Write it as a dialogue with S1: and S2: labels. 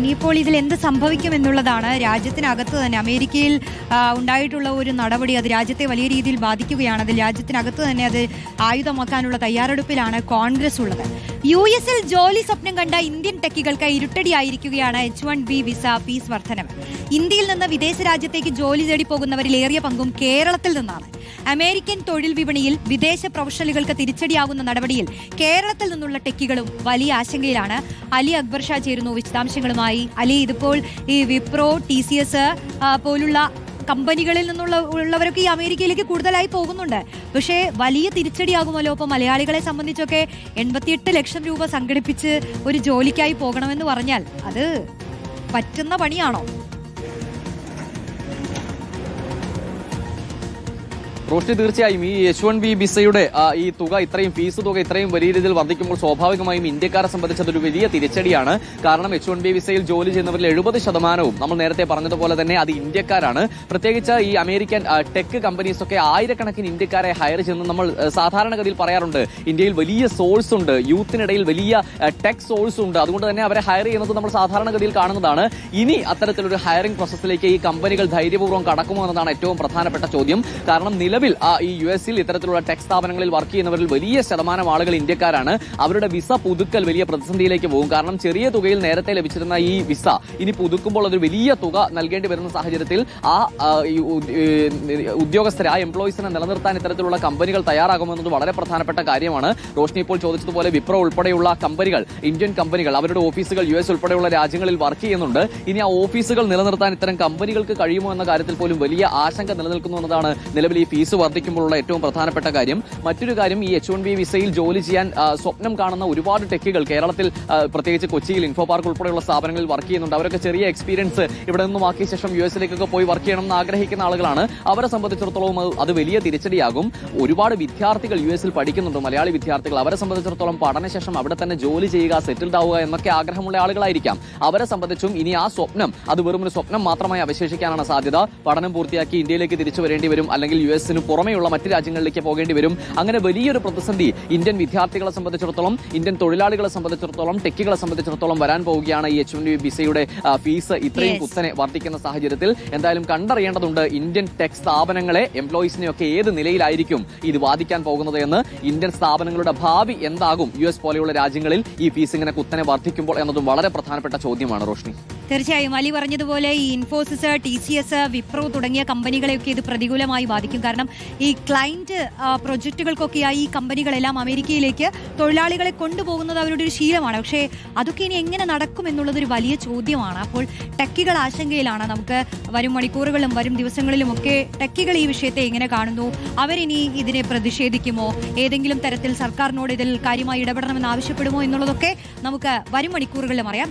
S1: ഇനിയിപ്പോൾ ഇതിൽ എന്ത് സംഭവിക്കും എന്നുള്ളതാണ് രാജ്യത്തിനകത്ത് തന്നെ അമേരിക്കയിൽ ഉണ്ടായിട്ടുള്ള ഒരു നടപടി അത് രാജ്യത്തെ വലിയ രീതിയിൽ ബാധിക്കുകയാണ്. അത് രാജ്യത്തിനകത്ത് തന്നെ അത് ആയുധമാക്കാനുള്ള തയ്യാറെടുപ്പിലാണ് കോൺഗ്രസ് ഉള്ളത്. യു എസിൽ ജോലി സ്വപ്നം കണ്ട ഇന്ത്യൻ ടെക്കികൾക്ക് ഇരുട്ടടിയായിരിക്കുകയാണ് H one B visa fees വർധനവ്. ഇന്ത്യയിൽ നിന്ന് വിദേശ രാജ്യത്തേക്ക് ജോലി തേടി പോകുന്നവരിൽ ഏറിയ പങ്കും കേരളത്തിൽ നിന്നാണ്. അമേരിക്കൻ തൊഴിൽ വിപണിയിൽ വിദേശ പ്രൊഫഷണലുകൾക്ക് തിരിച്ചടിയാകുന്ന നടപടിയിൽ കേരളത്തിൽ നിന്നുള്ള ടെക്കികളും വലിയ ആശങ്കയിലാണ്. അലി അക്ബർ ഷാ ചേരുന്നു വിശദാംശങ്ങളുമായി. അലി ഇതിപ്പോൾ ഈ വിപ്രോ ടി സി എസ് പോലുള്ള കമ്പനികളിൽ നിന്നുള്ള ഉള്ളവരൊക്കെ ഈ അമേരിക്കയിലേക്ക് കൂടുതലായി പോകുന്നുണ്ട്. പക്ഷേ വലിയ തിരിച്ചടിയാകുമല്ലോ അപ്പോൾ മലയാളികളെ സംബന്ധിച്ചൊക്കെ എൺപത്തിയെട്ട് ലക്ഷം രൂപ സംഘടിപ്പിച്ച് ഒരു ജോലിക്കായി പോകണമെന്ന് പറഞ്ഞാൽ അത് പറ്റുന്ന പണിയാണോ?
S2: റോഷ്നി തീർച്ചയായും ഈ എച്ച് വൺ ബി വിസയുടെ ഈ തുക ഇത്രയും ഫീസ് തുക ഇത്രയും വലിയ രീതിയിൽ വർദ്ധിക്കുമ്പോൾ സ്വാഭാവികമായും ഇന്ത്യക്കാരെ സംബന്ധിച്ച് അതൊരു വലിയ തിരിച്ചടിയാണ്. കാരണം എച്ച് വൺ ബി വിസയിൽ ജോലി ചെയ്യുന്നവരിൽ എഴുപത് ശതമാനവും നമ്മൾ നേരത്തെ പറഞ്ഞതുപോലെ തന്നെ അത് ഇന്ത്യക്കാരാണ്. പ്രത്യേകിച്ച് ഈ അമേരിക്കൻ ടെക് കമ്പനീസ് ഒക്കെ ആയിരക്കണക്കിന് ഇന്ത്യക്കാരെ ഹയർ ചെയ്യുന്നു നമ്മൾ സാധാരണഗതിയിൽ പറയാറുണ്ട്. ഇന്ത്യയിൽ വലിയ സോഴ്സ് ഉണ്ട് യൂത്തിനിടയിൽ വലിയ ടെക് സോഴ്സ് ഉണ്ട്. അതുകൊണ്ട് തന്നെ അവരെ ഹയർ ചെയ്യുന്നത് നമ്മൾ സാധാരണഗതിയിൽ കാണുന്നതാണ്. ഇനി അത്തരത്തിലൊരു ഹയറിംഗ് പ്രോസസ്സിലേക്ക് ഈ കമ്പനികൾ ധൈര്യപൂർവം കടക്കുമോ എന്നതാണ് ഏറ്റവും പ്രധാനപ്പെട്ട ചോദ്യം. കാരണം നിലവിൽ ഈ യു എസിൽ ഇത്തരത്തിലുള്ള ടെക് സ്ഥാപനങ്ങളിൽ വർക്ക് ചെയ്യുന്നവരിൽ വലിയ ശതമാനം ആളുകൾ ഇന്ത്യക്കാരാണ്. അവരുടെ വിസ പുതുക്കൽ വലിയ പ്രതിസന്ധിയിലേക്ക് പോകും. കാരണം ചെറിയ തുകയിൽ നേരത്തെ ലഭിച്ചിരുന്ന ഈ വിസ ഇനി പുതുക്കുമ്പോൾ അതൊരു വലിയ തുക നൽകേണ്ടി വരുന്ന സാഹചര്യത്തിൽ ആ ഉദ്യോഗസ്ഥരെ ആ എംപ്ലോയീസിനെ നിലനിർത്താൻ ഇത്തരത്തിലുള്ള കമ്പനികൾ തയ്യാറാകുമെന്നത് വളരെ പ്രധാനപ്പെട്ട കാര്യമാണ്. റോഷ്നി ഇപ്പോൾ ചോദിച്ചതുപോലെ വിപ്രോ ഉൾപ്പെടെയുള്ള കമ്പനികൾ ഇന്ത്യൻ കമ്പനികൾ അവരുടെ ഓഫീസുകൾ യു എസ് ഉൾപ്പെടെയുള്ള രാജ്യങ്ങളിൽ വർക്ക് ചെയ്യുന്നുണ്ട്. ഇനി ആ ഓഫീസുകൾ നിലനിർത്താൻ ഇത്തരം കമ്പനികൾക്ക് കഴിയുമോ എന്ന കാര്യത്തിൽ പോലും വലിയ ആശങ്ക നിലനിൽക്കുന്നു എന്നതാണ് നിലവിൽ ഈ ഫീസ് വർദ്ധിക്കുമ്പോഴുള്ള ഏറ്റവും പ്രധാനപ്പെട്ട കാര്യം. മറ്റൊരു കാര്യം ഈ എച്ച് വൺ ബി വിസയിൽ ജോലി ചെയ്യാൻ സ്വപ്നം കാണുന്ന ഒരുപാട് ടെക്കുകൾ കേരളത്തിൽ പ്രത്യേകിച്ച് കൊച്ചിയിൽ ഇൻഫോ പാർക്ക് ഉൾപ്പെടെയുള്ള സ്ഥാപനങ്ങളിൽ വർക്ക് ചെയ്യുന്നുണ്ട്. അവരൊക്കെ ചെറിയ എക്സ്പീരിയൻസ് ഇവിടെ നിന്നും ആക്കിയ ശേഷം യു എസിലേക്കൊക്കെ പോയി വർക്ക് ചെയ്യണം എന്ന് ആഗ്രഹിക്കുന്ന ആളുകളാണ്. അവരെ സംബന്ധിച്ചിടത്തോളം അത് വലിയ തിരിച്ചടിയാകും. ഒരുപാട് വിദ്യാർത്ഥികൾ യു എസിൽ പഠിക്കുന്നുണ്ട്. മലയാളി വിദ്യാർത്ഥികൾ അവരെ സംബന്ധിച്ചിടത്തോളം പഠനശേഷം അവിടെ തന്നെ ജോലി ചെയ്യുക സെറ്റിൽഡ് ആവുക എന്നൊക്കെ ആഗ്രഹമുള്ള ആളുകളായിരിക്കാം. അവരെ സംബന്ധിച്ചും ഇനി ആ സ്വപ്നം അത് വെറും ഒരു സ്വപ്നം മാത്രമായി അവശേഷിക്കാനാണ് സാധ്യത. പഠനം പൂർത്തിയാക്കി ഇന്ത്യയിലേക്ക് തിരിച്ചു വരേണ്ടി വരും. അല്ലെങ്കിൽ യു എസിന് പുറമെയുള്ള മറ്റ് രാജ്യങ്ങളിലേക്ക് പോകേണ്ടി വരും. അങ്ങനെ വലിയൊരു പ്രതിസന്ധി ഇന്ത്യൻ വിദ്യാർത്ഥികളെ സംബന്ധിച്ചിടത്തോളം ഇന്ത്യൻ തൊഴിലാളികളെ സംബന്ധിച്ചിടത്തോളം ടെക്കുകളെ സംബന്ധിച്ചിടത്തോളം വരാൻ പോവുകയാണ് ഈ എച്ച് വൺ ബി വിസയുടെ ഫീസ് ഇത്രയും കുത്തനെ വർദ്ധിക്കുന്ന സാഹചര്യത്തിൽ. എന്തായാലും കണ്ടറിയേണ്ടതുണ്ട് ഇന്ത്യൻ ടെക് സ്ഥാപനങ്ങളെ എംപ്ലോയീസിനെയൊക്കെ ഏത് നിലയിലായിരിക്കും ഇത് ബാധിക്കാൻ പോകുന്നത് എന്ന്. ഇന്ത്യൻ സ്ഥാപനങ്ങളുടെ ഭാവി എന്താകും യു എസ് പോലെയുള്ള രാജ്യങ്ങളിൽ ഈ ഫീസ് ഇങ്ങനെ കുത്തനെ വർദ്ധിക്കുമ്പോൾ എന്നതും വളരെ പ്രധാനപ്പെട്ട ചോദ്യമാണ് റോഷ്നി.
S1: തീർച്ചയായും അലി പറഞ്ഞതുപോലെ ഈ Infosys T C S Wipro തുടങ്ങിയ കമ്പനികളെയൊക്കെ ഇത് പ്രതികൂലമായി ബാധിക്കും. കാരണം ഈ ക്ലയന്റ് പ്രൊജക്റ്റുകൾക്കൊക്കെയായി ഈ കമ്പനികളെല്ലാം അമേരിക്കയിലേക്ക് തൊഴിലാളികളെ കൊണ്ടുപോകുന്നത് അവരുടെ ഒരു ശീലമാണ്. പക്ഷേ അതൊക്കെ ഇനി എങ്ങനെ നടക്കും എന്നുള്ളത് ഒരു വലിയ ചോദ്യമാണ്. അപ്പോൾ ടെക്കികൾ ആശങ്കയിലാണ്. നമുക്ക് വരും മണിക്കൂറുകളും വരും ദിവസങ്ങളിലും ഒക്കെ ടെക്കികൾ ഈ വിഷയത്തെ എങ്ങനെ കാണുന്നു? അവരിനി ഇതിനെ പ്രതിഷേധിക്കുമോ? ഏതെങ്കിലും തരത്തിൽ സർക്കാരിനോട് ഇതിൽ കാര്യമായി ഇടപെടണമെന്ന് ആവശ്യപ്പെടുമോ എന്നുള്ളതൊക്കെ നമുക്ക് വരും മണിക്കൂറുകളിലും അറിയാം.